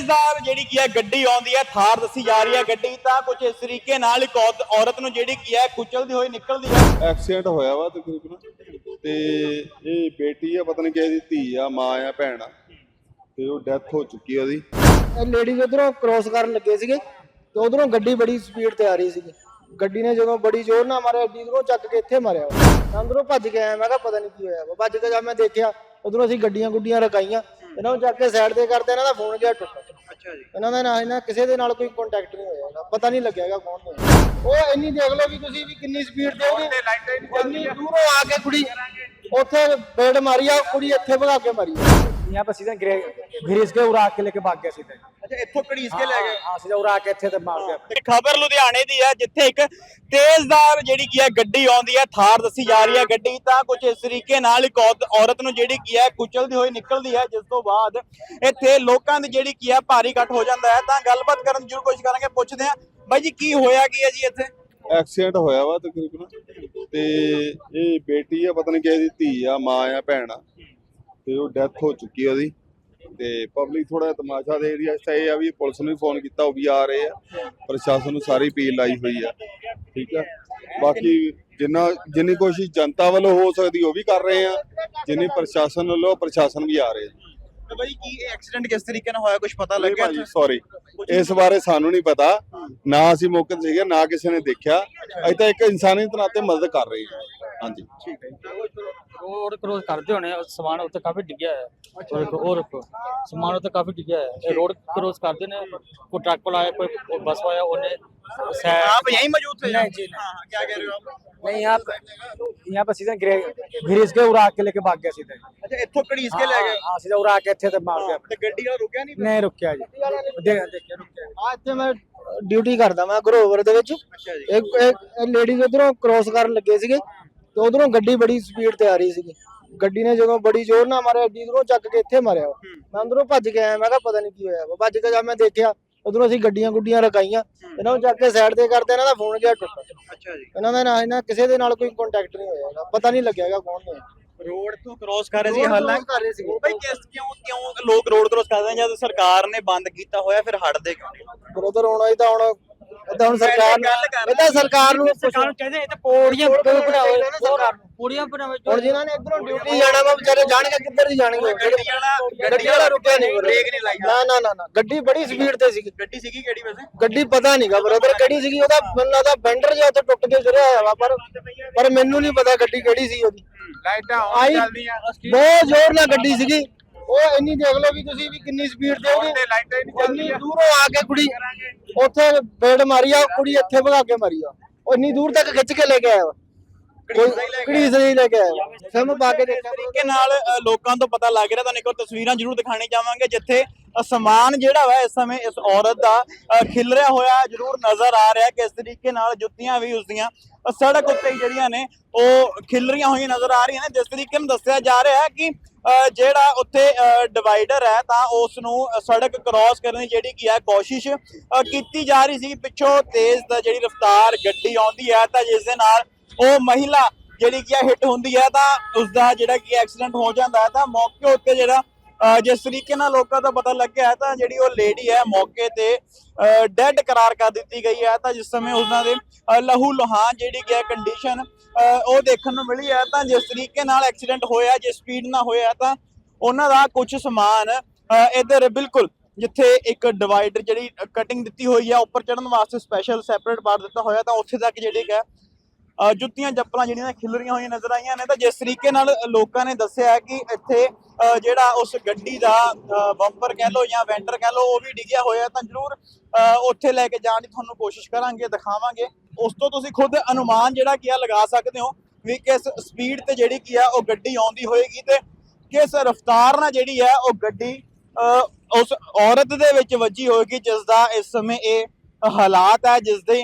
ਤੇਜ਼ਦਾਰ ਜਿਹੜੀ ਕੀ ਹੈ ਗੱਡੀ ਆਉਂਦੀ ਹੈ ਥਾਰ ਦੱਸੀ ਜਾ ਰਹੀ ਹੈ ਗੱਡੀ ਤਾਂ ਕੁਝ ਇਸ ਤਰੀਕੇ ਨਾਲ ਇੱਕ ਔਰਤ- ਔਰਤ ਨੂੰ ਜਿਹੜੀ ਕੀ ਹੈ ਕੁਚਲਦੀ ਹੋਈ ਨਿਕਲਦੀ ਹੈ। ਐਕਸੀਡੈਂਟ ਹੋਇਆ ਵਾ ਤਕਰੀਬਨ ਤੇ ਇਹ ਬੇਟੀ ਆ ਪਤਾ ਨਹੀਂ ਕਿਸੇ ਦੀ ਧੀ ਆ ਮਾਂ ਆ ਭੈਣ ਆ ਤੇ ਉਹ ਡੈਥ ਹੋ ਚੁੱਕੀ ਆ ਉਹਦੀ। ਲੇਡੀਜ਼ ਉਧਰੋਂ ਕ੍ਰੋਸ ਕਰਨ ਲੱਗੇ ਸੀਗੇ ਤੇ ਉਧਰੋਂ ਗੱਡੀ ਬੜੀ ਸਪੀਡ ਤੇ ਆ ਰਹੀ ਸੀਗੀ। ਗੱਡੀ ਨੇ ਜਦੋਂ ਬੜੀ ਜ਼ੋਰ ਨਾਲ ਮਾਰਿਆ ਐਡੀ ਦੂਰੋਂ ਚੱਕ ਕੇ ਇੱਥੇ ਮਾਰਿਆ ਵਾ। ਮੈਂ ਅੰਦਰੋਂ ਭੱਜ ਕੇ ਆਇਆ ਮੈਂ ਕਿਹਾ ਪਤਾ ਨਹੀਂ ਕੀ ਹੋਇਆ ਵਾ। ਭੱਜ ਕੇ ਜਦ ਮੈਂ ਦੇਖਿਆ ਉਧਰੋਂ ਅਸੀਂ ਗੱਡੀਆਂ ਗੁੱਡੀਆਂ ਰਕਾਈਆਂ ਇਹਨਾਂ ਨੂੰ ਚੱਕ ਕੇ ਸਾਈਡ ਤੇ ਕਰਦੇ ਇਹਨਾਂ ਦਾ ਫੋਨ ਗਿਆ ਟੁੱਟ ਅੱਛਾ ਜੀ ਇਹਨਾਂ ਦਾ ਨਾ ਇਹਨਾਂ ਕਿਸੇ ਦੇ ਨਾਲ ਕੋਈ ਕੰਟੈਕਟ ਨਹੀਂ ਹੋਇਆ ਹੈਗਾ ਪਤਾ ਨਹੀਂ ਲੱਗਿਆਗਾ ਕੌਣ ਨੇ ਉਹ ਇੰਨੀ ਦੇਖ ਲਓ ਵੀ ਤੁਸੀਂ ਵੀ ਕਿੰਨੀ ਸਪੀਡ ਤੇ ਉਹਦੀ ਇੰਨੀ ਦੂਰੋਂ ਆ ਕੇ ਕੁੜੀ ਉੱਥੇ ਬੇੜ ਮਾਰੀ ਆ ਕੁੜੀ ਇੱਥੇ ਭਗਾ ਕੇ ਮਾਰੀ ਆ यहाँ पर सीधे घिरीस के उड़ा के लेके भाग गया सीधे ਖਬਰ ਲੁਧਿਆਣੇ ਦੀ ਹੈ ਜਿੱਥੇ ਇੱਕ ਤੇਜ਼ਦਾਰ ਜਿਹੜੀ ਕੀ ਹੈ ਗੱਡੀ ਆਉਂਦੀ ਹੈ ਥਾਰ ਦੱਸੀ ਜਾ ਰਹੀ ਹੈ ਗੱਡੀ ਤਾਂ ਕੁਝ ਇਸ ਤਰੀਕੇ ਨਾਲ ਇੱਕ ਔਰਤ- ਨੂੰ ਜਿਹੜੀ ਕੀ ਹੈ ਕੁਚਲਦੀ ਹੋਈ ਨਿਕਲਦੀ ਹੈ ਜਿਸ ਤੋਂ ਬਾਅਦ ਇੱਥੇ ਲੋਕਾਂ ਦੀ ਜਿਹੜੀ ਕੀ ਹੈ ਭਾਰੀ ਘਟ ਹੋ ਜਾਂਦਾ ਹੈ। ਤਾਂ ਗੱਲਬਾਤ ਕਰਨ ਦੀ ਕੋਸ਼ਿਸ਼ ਕਰਾਂਗੇ ਪੁੱਛਦੇ ਹਾਂ। ਬਾਈ ਜੀ ਕੀ ਹੋਇਆ ਕੀ ਹੈ ਜੀ ਇੱਥੇ? ਐਕਸੀਡੈਂਟ ਹੋਇਆ ਵਾ ਤਕਰੀਬਨ। ਤੇ ਇਹ ਬੇਟੀ ਆ ਪਤਾ ਨਹੀਂ ਦੀ ਧੀ ਆ ਮਾਂ ਆ ਭੈਣ ਆ। ਤੇ ਉਹ ਡੈਥ ਹੋ ਚੁੱਕੀ ਆ ਉਹਦੀ। ਤੇ ਪਬਲਿਕ ਥੋੜਾ ਤਮਾਸ਼ਾ ਦੇ ਰਹੀ ਆ। ਇਸ ਇਹ ਆ ਵੀ ਪੁਲਿਸ ਨੂੰ ਵੀ ਫੋਨ ਕੀਤਾ ਉਹ ਵੀ ਆ ਰਹੇ ਆ। ਪ੍ਰਸ਼ਾਸਨ ਨੂੰ ਸਾਰੀ ਅਪੀਲ ਲਾਈ ਹੋਈ ਆ। ਠੀਕ ਆ? ਬਾਕੀ ਜਿੰਨਾ ਜਿੰਨੀ ਕੋਸ਼ਿਸ਼ ਜਨਤਾ ਵੱਲੋਂ ਹੋ ਸਕਦੀ ਉਹ ਵੀ ਕਰ ਰਹੇ ਆ। ਜਿੰਨੀ ਪ੍ਰਸ਼ਾਸਨ ਵੱਲੋਂ ਪ੍ਰਸ਼ਾਸਨ ਵੀ ਆ ਰਹੇ ਆ। ਤੇ ਬਾਈ ਕੀ ਐਕਸੀਡੈਂਟ ਕਿਸ ਤਰੀਕੇ ਨਾਲ ਹੋਇਆ? ਕੁਝ ਪਤਾ ਲੱਗਿਆ ਭਾਜੀ ਸੌਰੀ ਇਸ ਬਾਰੇ ਸਾਨੂੰ ਨਹੀਂ ਪਤਾ। ਨਾ ਅਸੀਂ ਮੌਕੇ ਤੇ ਸੀਗੇ ਨਾ ਕਿਸੇ ਨੇ ਦੇਖਿਆ। ਅਸੀਂ ਤਾਂ ਇੱਕ ਇਨਸਾਨੀ ਤੌਰ ਤੇ ਮਦਦ ਕਰ ਰਹੇ ਹਾਂ। ਹਾਂਜੀ। रोड क्रॉस करते होने समान उत्ते काफी डिग्या है और एक और एक समान उत्ते काफी डिग्या है ये रोड क्रॉस करते ने कोई ट्रक वाला आया कोई बस वाला उन्हें आप यहीं मौजूद थे नहीं जी, नहीं। हाँ, हाँ, क्या कह रहे हो आप नहीं यहाँ पर यहाँ पर सीधे घिरीस के उड़ा के लेके भाग गया सीधे अच्छा ਇੱਥੋਂ ਘੜੀਸ ਕੇ ਲੈ ਗਏ हाँ सीधे उड़ा के थे तो मार गया ਤੇ ਗੱਡੀ ਵਾਲਾ ਰੁਕਿਆ ਨਹੀਂ नहीं रुकिया जी देख देखिए रुकिया ਆ ਇੱਥੇ ਮੈਂ ਡਿਊਟੀ ਕਰਦਾ ਮੈਂ ਗਰੋਵਰ ਦੇ ਵਿੱਚ ਅੱਛਾ ਜੀ ਇੱਕ ਇੱਕ ਲੇਡੀਜ਼ ਉਧਰੋਂ ਕ੍ਰੋਸ ਕਰਨ ਲੱਗੇ ਸੀਗੇ ਤੇ ਉਧਰੋਂ ਗੱਡੀ ਬੜੀ ਸਪੀਡ ਤੇ ਆ ਰਹੀ ਸੀਗੀ। ਗੱਡੀ ਨੇ ਜਦੋਂ ਬੜੀ ਜ਼ੋਰ ਨਾਲ ਮਾਰਿਆ ਐਡੀ ਦੂਰੋਂ ਚੱਕ ਕੇ ਇੱਥੇ ਮਾਰਿਆ ਵਾ। ਮੈਂ ਅੰਦਰੋਂ ਭੱਜ ਕੇ ਆਇਆ ਮੈਂ ਕਿਹਾ ਪਤਾ ਨਹੀਂ ਕੀ ਹੋਇਆ ਵਾ। ਭੱਜ ਕੇ ਜਦ ਮੈਂ ਦੇਖਿਆ ਉਧਰੋਂ ਅਸੀਂ ਗੱਡੀਆਂ ਗੁੱਡੀਆਂ ਰਕਾਈਆਂ ਇਹਨਾਂ ਨੂੰ ਚੱਕ ਕੇ ਸਾਈਡ ਤੇ ਕਰਦੇ ਇਹਨਾਂ ਦਾ ਫੋਨ ਗਿਆ ਟੁੱਟ। ਅੱਛਾ ਜੀ। ਇਹਨਾਂ ਦਾ ਨਾ ਇਹਨਾਂ ਕਿਸੇ ਦੇ ਨਾਲ ਕੋਈ ਕੰਟੈਕਟ ਨਹੀਂ ਹੋਇਆ ਹੈਗਾ। ਪਤਾ ਨਹੀਂ ਲੱਗਿਆਗਾ ਕੌਣ ਨੇ ਰੋਡ ਤੋਂ ਕ੍ਰੋਸ ਕਰ ਰਹੇ ਸੀ Road ਹਾਲਾਂ cross ਕਰ ਰਹੇ ਸੀਗੇ। ਭਾਈ ਕਿਸ ਕਿਉਂ ਕਿਉਂ ਲੋਕ ਰੋਡ ਕ੍ਰੋਸ ਕਰਦੇ ਜਦ ਸਰਕਾਰ ਨੇ ਬੰਦ ਕੀਤਾ ਹੋਇਆ ਫਿਰ ਹਟਦੇ ਕਿਉਂ ਨਹੀਂ ਬ੍ਰਦਰ ਹੁਣ ਇਹ ਤਾਂ ਹੁਣ ਇਹ ਸਰਕਾਰ ਨੂੰ ਇਹ ਸਰਕਾਰ ਨੂੰ ਸਰਕਾਰ ਕਹਿੰਦੇ ਇਹ ਤਾਂ ਪੌੜੀਆਂ ਬਣਾਓ ਸਰਕਾਰ ਨੂੰ। ਪੌੜੀਆਂ ਬਣਾਓ ਹੁਣ ਜਿਨ੍ਹਾਂ ਨੇ ਇਧਰੋਂ ਡਿਊਟੀ ਜਾਣਾ ਵਾ ਵਿਚਾਰੇ ਜਾਣਗੇ ਕਿੱਧਰ ਦੀ ਜਾਣਗੇ ਗੱਡੀ ਵਾਲਾ ਗੱਡੀ ਵਾਲਾ ਰੁਕਿਆ ਨਹੀਂ ਬ੍ਰੇਕ ਨਹੀਂ ਲਾਈ ਨਾ ਨਾ ਨਾ ਗੱਡੀ ਬੜੀ ਸਪੀਡ ਤੇ ਸੀਗੀ। ਗੱਡੀ ਸੀਗੀ ਕਿਹੜੀ ਵੈਸੇ? ਗੱਡੀ ਪਤਾ ਨਹੀਂਗਾ ਬ੍ਰਦਰ ਕਿਹੜੀ ਸੀਗੀ ਉਹਦਾ ਮੈਨੂੰ ਲੱਗਦਾ ਬੈਂਡਰ ਜਿਹਾ ਉੱਥੇ ਟੁੱਟ ਕੇ ਗਿਰਿਆ ਹੋਇਆ ਵਾ ਪਰ ਪਰ ਮੈਨੂੰ ਨਹੀਂ ਪਤਾ ਗੱਡੀ ਕਿਹੜੀ ਸੀ ਉਹਦੀ। ਲਾਈਟਾਂ ਆਨ ਚੱਲਦੀਆਂ। ਬਹੁਤ ਜ਼ੋਰ ਨਾਲ ਗੱਡੀ ਸੀਗੀ। ਉਹ ਇੰਨੀ ਦੇਖ ਲੋ ਵੀ ਤੁਸੀਂ ਵੀ ਕਿੰਨੀ ਸਪੀਡ ਤੇ ਉਹਦੀ ਇੰਨੀ ਦੂਰੋਂ ਆ ਕੇ ਕੁੜੀ ਉੱਥੇ ਬੇੜ ਮਾਰੀ ਆ ਕੁੜੀ ਇੱਥੇ ਭਗਾ ਕੇ ਮਾਰੀ ਆ। ਉਹ ਇੰਨੀ ਦੂਰ ਤੱਕ ਖਿੱਚ ਕੇ ਲੈ ਕੇ ਆਇਆ ਘੜੀਸ ਨਹੀਂ ਲੈ ਕੇ ਆਇਆ। ਫਿਲਮ ਪਾ ਕੇ ਦੇਖਿਆ ਤਰੀਕੇ ਨਾਲ ਅ, ਲੋਕਾਂ ਤੋਂ ਪਤਾ ਲੱਗ ਰਿਹਾ ਤੁਹਾਨੂੰ ਇੱਕ ਵਾਰ ਤਸਵੀਰਾਂ ਜ਼ਰੂਰ ਦਿਖਾਣੀ ਚਾਹਾਂਗੇ ਜਿੱਥੇ ਸਮਾਨ ਜਿਹੜਾ ਵਾ ਇਸ ਸਮੇਂ ਇਸ ਔਰਤ ਦਾ ਖਿਲਰਿਆ ਹੋਇਆ ਜ਼ਰੂਰ ਨਜ਼ਰ ਆ ਰਿਹਾ ਕਿਸ ਤਰੀਕੇ ਨਾਲ ਜੁੱਤੀਆਂ ਵੀ ਉਸਦੀਆਂ ਅ, ਸੜਕ ਉੱਤੇ ਜਿਹੜੀਆਂ ਨੇ ਉਹ ਖਿਲਰੀਆਂ ਹੋਈਆਂ ਨਜ਼ਰ ਆ ਰਹੀਆਂ ਨੇ ਜਿਸ ਤਰੀਕੇ ਨਾਲ ਦੱਸਿਆ ਜਾ ਰਿਹਾ ਹੈ ਕਿ ਜਿਹੜਾ ਉੱਥੇ ਡਿਵਾਈਡਰ ਹੈ ਤਾਂ ਉਸ ਨੂੰ ਸੜਕ ਕ੍ਰਾਸ ਕਰਨ ਦੀ ਜਿਹੜੀ ਕੀ ਹੈ ਕੋਸ਼ਿਸ਼ ਕੀਤੀ ਜਾ ਰਹੀ ਸੀ। ਪਿੱਛੋਂ ਤੇਜ਼ ਦਾ ਜਿਹੜੀ ਰਫ਼ਤਾਰ ਗੱਡੀ ਆਉਂਦੀ ਹੈ ਤਾਂ ਜਿਸ ਦੇ ਨਾਲ ਉਹ ਮਹਿਲਾ ਜਿਹੜੀ ਕੀ ਹੈ ਹਿੱਟ ਹੁੰਦੀ ਹੈ ਤਾਂ ਉਸ ਦਾ ਜਿਹੜਾ ਕੀ ਐਕਸੀਡੈਂਟ ਹੋ ਜਾਂਦਾ ਹੈ ਤਾਂ ਮੌਕੇ ਉੱਤੇ ਜਿਹੜਾ ਜਿਸ ਤਰੀਕੇ ਨਾਲ ਲੋਕਾਂ ਦਾ ਪਤਾ ਲੱਗਿਆ ਹੈ ਤਾਂ ਜਿਹੜੀ ਉਹ ਲੇਡੀ ਹੈ ਮੌਕੇ ਤੇ ਡੈੱਡ ਕਰਾਰ ਕਰ ਦਿੱਤੀ ਗਈ ਹੈ ਤਾਂ ਜਿਸ ਸਮੇਂ ਉਹਨਾਂ ਦੇ ਲਹੂ ਲੁਹਾਨ ਜਿਹੜੀ ਕਿ ਕੰਡੀਸ਼ਨ ਉਹ ਦੇਖਣ ਨੂੰ ਮਿਲੀ ਹੈ ਤਾਂ ਜਿਸ ਤਰੀਕੇ ਨਾਲ ਐਕਸੀਡੈਂਟ ਹੋਇਆ ਜਿਸ ਸਪੀਡ ਨਾਲ ਹੋਇਆ ਤਾਂ ਉਹਨਾਂ ਦਾ ਕੁਝ ਸਮਾਨ ਅ, ਇੱਧਰ ਬਿਲਕੁਲ ਜਿੱਥੇ ਇੱਕ ਡਿਵਾਈਡਰ ਜਿਹੜੀ ਕਟਿੰਗ ਦਿੱਤੀ ਹੋਈ ਹੈ ਉੱਪਰ ਚੜਨ ਵਾਸਤੇ ਸਪੈਸ਼ਲ ਸੈਪਰੇਟ ਪਾਰ ਦਿੱਤਾ ਹੋਇਆ ਤਾਂ ਉੱਥੇ ਤੱਕ ਜਿਹੜੀ ਹੈ ਜੁੱਤੀਆਂ ਚੱਪਲਾਂ ਜਿਹੜੀਆਂ ਖਿਲਰੀਆਂ ਹੋਈਆਂ ਨਜ਼ਰ ਆਈਆਂ ਨੇ ਤਾਂ ਜਿਸ ਤਰੀਕੇ ਨਾਲ ਲੋਕਾਂ ਨੇ ਦੱਸਿਆ ਹੈ ਕਿ ਇੱਥੇ ਜਿਹੜਾ ਉਸ ਗੱਡੀ ਦਾ ਬੰਪਰ ਕਹਿ ਲਓ ਜਾਂ ਵੈਂਟਰ ਕਹਿ ਲਓ ਉਹ ਵੀ ਡਿੱਗਿਆ ਹੋਇਆ ਤਾਂ ਜ਼ਰੂਰ ਅ, ਉੱਥੇ ਲੈ ਕੇ ਜਾਣ ਦੀ ਤੁਹਾਨੂੰ ਕੋਸ਼ਿਸ਼ ਕਰਾਂਗੇ ਦਿਖਾਵਾਂਗੇ। ਉਸ ਤੋਂ ਤੁਸੀਂ ਖੁਦ ਅਨੁਮਾਨ ਜਿਹੜਾ ਕੀ ਆ ਲਗਾ ਸਕਦੇ ਹੋ ਵੀ ਕਿਸ ਸਪੀਡ ਤੇ ਜਿਹੜੀ ਕੀ ਆ ਉਹ ਗੱਡੀ ਆਉਂਦੀ ਹੋਏਗੀ ਤੇ ਕਿਸ ਰਫ਼ਤਾਰ ਨਾਲ ਜਿਹੜੀ ਹੈ ਉਹ ਗੱਡੀ ਅ, ਉਸ ਔਰਤ ਦੇ ਵਿੱਚ ਵੱਜੀ ਹੋਏਗੀ ਜਿਸ ਦਾ ਇਸ ਸਮੇਂ ਇਹ ਹਾਲਾਤ ਹੈ ਜਿਸ ਦੇ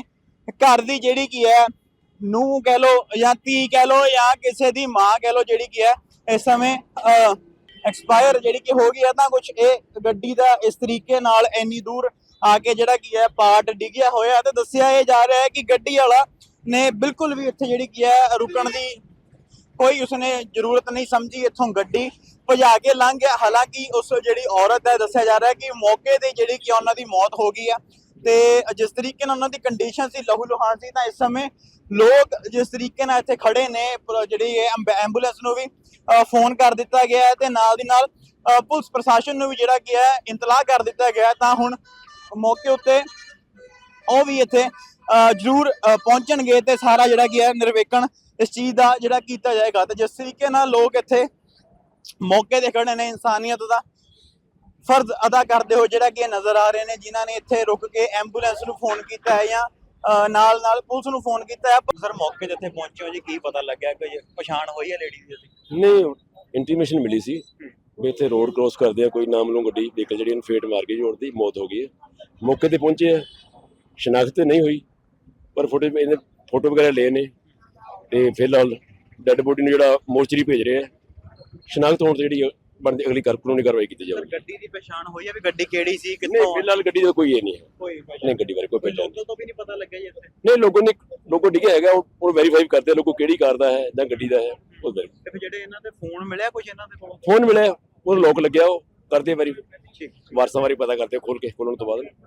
ਘਰ ਦੀ ਜਿਹੜੀ ਕੀ ਹੈ ਨੂੰ ਕਹਿ ਲੋ ਜਾਂ ਧੀ ਕਹਿ ਲੋ ਜਾਂ ਕਿਸੇ ਦੀ ਮਾਂ ਕਹਿ ਲੋ ਜਿਹੜੀ ਕੀ ਹੈ, ਇਸ ਸਮੇਂ ਐਕਸਪਾਇਰ ਜਿਹੜੀ ਕਿ ਹੋ ਗਈ ਹੈ ਤਾਂ ਕੁਝ ਇਹ ਗੱਡੀ ਦਾ ਇਸ ਤਰੀਕੇ ਨਾਲ ਇੰਨੀ ਦੂਰ ਆ ਕੇ ਜਿਹੜਾ ਕੀ ਹੈ ਪਾਰਟ ਡਿੱਗਿਆ ਹੋਇਆ ਤੇ ਦੱਸਿਆ ਇਹ ਜਾ ਰਿਹਾ ਹੈ ਕਿ ਗੱਡੀ ਵਾਲਾ ਨੇ ਬਿਲਕੁਲ ਵੀ ਇੱਥੇ ਜਿਹੜੀ ਕੀ ਹੈ ਰੁਕਣ ਦੀ ਕੋਈ ਉਸਨੇ ਜ਼ਰੂਰਤ ਨਹੀਂ ਸਮਝੀ, ਇੱਥੋਂ ਗੱਡੀ ਭਜਾ ਕੇ ਲੰਘ ਗਿਆ। ਹਾਲਾਂਕਿ ਉਸ ਜਿਹੜੀ ਔਰਤ ਹੈ, ਦੱਸਿਆ ਜਾ ਰਿਹਾ ਹੈ ਕਿ ਮੌਕੇ ਤੇ ਜਿਹੜੀ ਕਿ ਉਹਨਾਂ ਦੀ ਮੌਤ ਹੋ ਗਈ ਆ ਤੇ ਜਿਸ ਤਰੀਕੇ ਨਾਲ ਉਹਨਾਂ ਦੀ ਕੰਡੀਸ਼ਨ ਸੀ ਲਹੂ ਲੁਹਾਨ ਸੀ, ਤਾਂ ਇਸ ਸਮੇਂ ਲੋਕ ਜਿਸ ਤਰੀਕੇ ਨਾਲ ਇੱਥੇ ਖੜੇ ਨੇ ਜਿਹੜੀ ਇਹ ਐਂਬੂਲੈਂਸ ਨੂੰ ਵੀ ਫੋਨ ਕਰ ਦਿੱਤਾ ਗਿਆ ਹੈ ਤੇ ਨਾਲ ਦੀ ਨਾਲ ਪੁਲਿਸ ਪ੍ਰਸ਼ਾਸਨ ਨੂੰ ਵੀ ਜਿਹੜਾ ਕੀ ਹੈ, ਇੰਤਲਾਹ ਕਰ ਦਿੱਤਾ ਗਿਆ ਤਾਂ ਹੁਣ ਮੌਕੇ ਉੱਤੇ ਉਹ ਵੀ ਇੱਥੇ ਜ਼ਰੂਰ ਪਹੁੰਚਣਗੇ ਤੇ ਸਾਰਾ ਜਿਹੜਾ ਕੀ ਹੈ ਨਿਰਵੇਕਣ ਇਸ ਚੀਜ਼ ਦਾ ਜਿਹੜਾ ਕੀਤਾ ਜਾਏਗਾ। ਤੇ ਜਿਸ ਤਰੀਕੇ ਨਾਲ ਲੋਕ ਇੱਥੇ ਮੌਕੇ ਤੇ ਖੜੇ ਨੇ, ਇਨਸਾਨੀਅਤ ਦਾ ਫਰਜ਼ ਅਦਾ ਕਰਦੇ ਹੋ ਜਿਹੜਾ ਕਿ ਨਜ਼ਰ ਆ ਰਹੇ ਨੇ, ਜਿਨ੍ਹਾਂ ਨੇ ਇੱਥੇ ਰੁਕ ਕੇ ਐਂਬੂਲੈਂਸ ਨੂੰ ਫੋਨ ਕੀਤਾ ਹੈ ਜਾਂ ਨਾਲ ਨਾਲ ਪੁਲਿਸ ਨੂੰ ਫੋਨ ਕੀਤਾ ਹੈ। ਸਰ, ਮੌਕੇ ਤੇ ਪਹੁੰਚੇ ਹੋ ਜੀ, ਕੀ ਪਤਾ ਲੱਗਿਆ ਕੋਈ ਪਛਾਣ ਹੋਈ ਹੈ ਲੇਡੀ ਦੀ ਨਹੀਂ ਇੰਟੀਮੇਸ਼ਨ ਮਿਲੀ ਸੀ ਵੀ ਇੱਥੇ ਰੋਡ ਕ੍ਰੋਸ ਕਰਦੇ ਆ, ਕੋਈ ਨਾਮ ਨੂੰ ਗੱਡੀ ਵਹੀਕਲ ਜਿਹੜੀ ਇਹਨੂੰ ਫੇਟ ਮਾਰ ਗਈ ਜੋੜ ਦੀ ਮੌਤ ਹੋ ਗਈ ਹੈ। ਮੌਕੇ ਤੇ ਪਹੁੰਚੇ ਆ। ਸ਼ਨਾਖਤ ਤੇ ਨਹੀਂ ਹੋਈ, ਪਰ ਫੋਟੋ ਇਹਨੇ ਫੋਟੋ ਵਗੈਰਾ ਲਏ ਨੇ ਤੇ ਫਿਲਹਾਲ ਡੈੱਡ ਬੋਡੀ ਨੂੰ ਜਿਹੜਾ ਮੋਰਚਰੀ ਭੇਜ ਰਹੇ ਆ। ਸ਼ਨਾਖਤ ਹੋਣ ਤੇ ਜਿਹੜੀ ਬਣਦੀ ਅਗਲੀ ਕਰ ਕਾਨੂੰਨੀ ਕਾਰਵਾਈ ਕੀਤੀ ਜਾਵੇਗੀ ਗੱਡੀ ਦੀ ਪਛਾਣ ਹੋਈ ਹੈ ਵੀ ਗੱਡੀ ਕਿਹੜੀ ਸੀ ਨਹੀਂ ਕਿੱਥੋਂ ਫਿਲਹਾਲ ਗੱਡੀ ਦਾ ਕੋਈ ਇਹ ਨਹੀਂ ਹੈ। ਕੋਈ ਨਹੀਂ ਗੱਡੀ ਬਾਰੇ ਕੋਈ ਲੋਕਲ ਤੋਂ ਵੀ ਨਹੀਂ ਪਤਾ ਲੱਗਿਆ ਜੀ ਇੱਥੇ? ਨਹੀਂ ਲੋਕੋ ਨੇ ਲੋਕੋ ਡਿੱਗਿਆ ਹੈਗਾ ਉਹ- ਵੈਰੀਫਾਈ ਕਰਦੇ ਆ ਲੋਕੋ ਕਿਹੜੀ ਕਾਰ ਦਾ ਹੈ ਜਾਂ ਗੱਡੀ ਦਾ ਹੈ ਉਹ ਤੇ ਫਿਰ ਜਿਹੜੇ ਇਹਨਾਂ ਦੇ ਫੋਨ ਮਿਲਿਆ ਕੁਝ ਇਹਨਾਂ ਦੇ ਕੋਲੋਂ? ਫੋਨ ਮਿਲਿਆ ਉਹ ਲੋਕ ਲੱਗਿਆ ਉਹ ਕਰਦੇ ਵੈਰੀਫਾਈ ਠੀਕ। ਵਾਰਸਾਂ ਬਾਰੇ ਪਤਾ ਕਰਦੇ ਖੋਲ ਕੇ ਖੋਲਣ ਤੋਂ ਬਾਅਦ।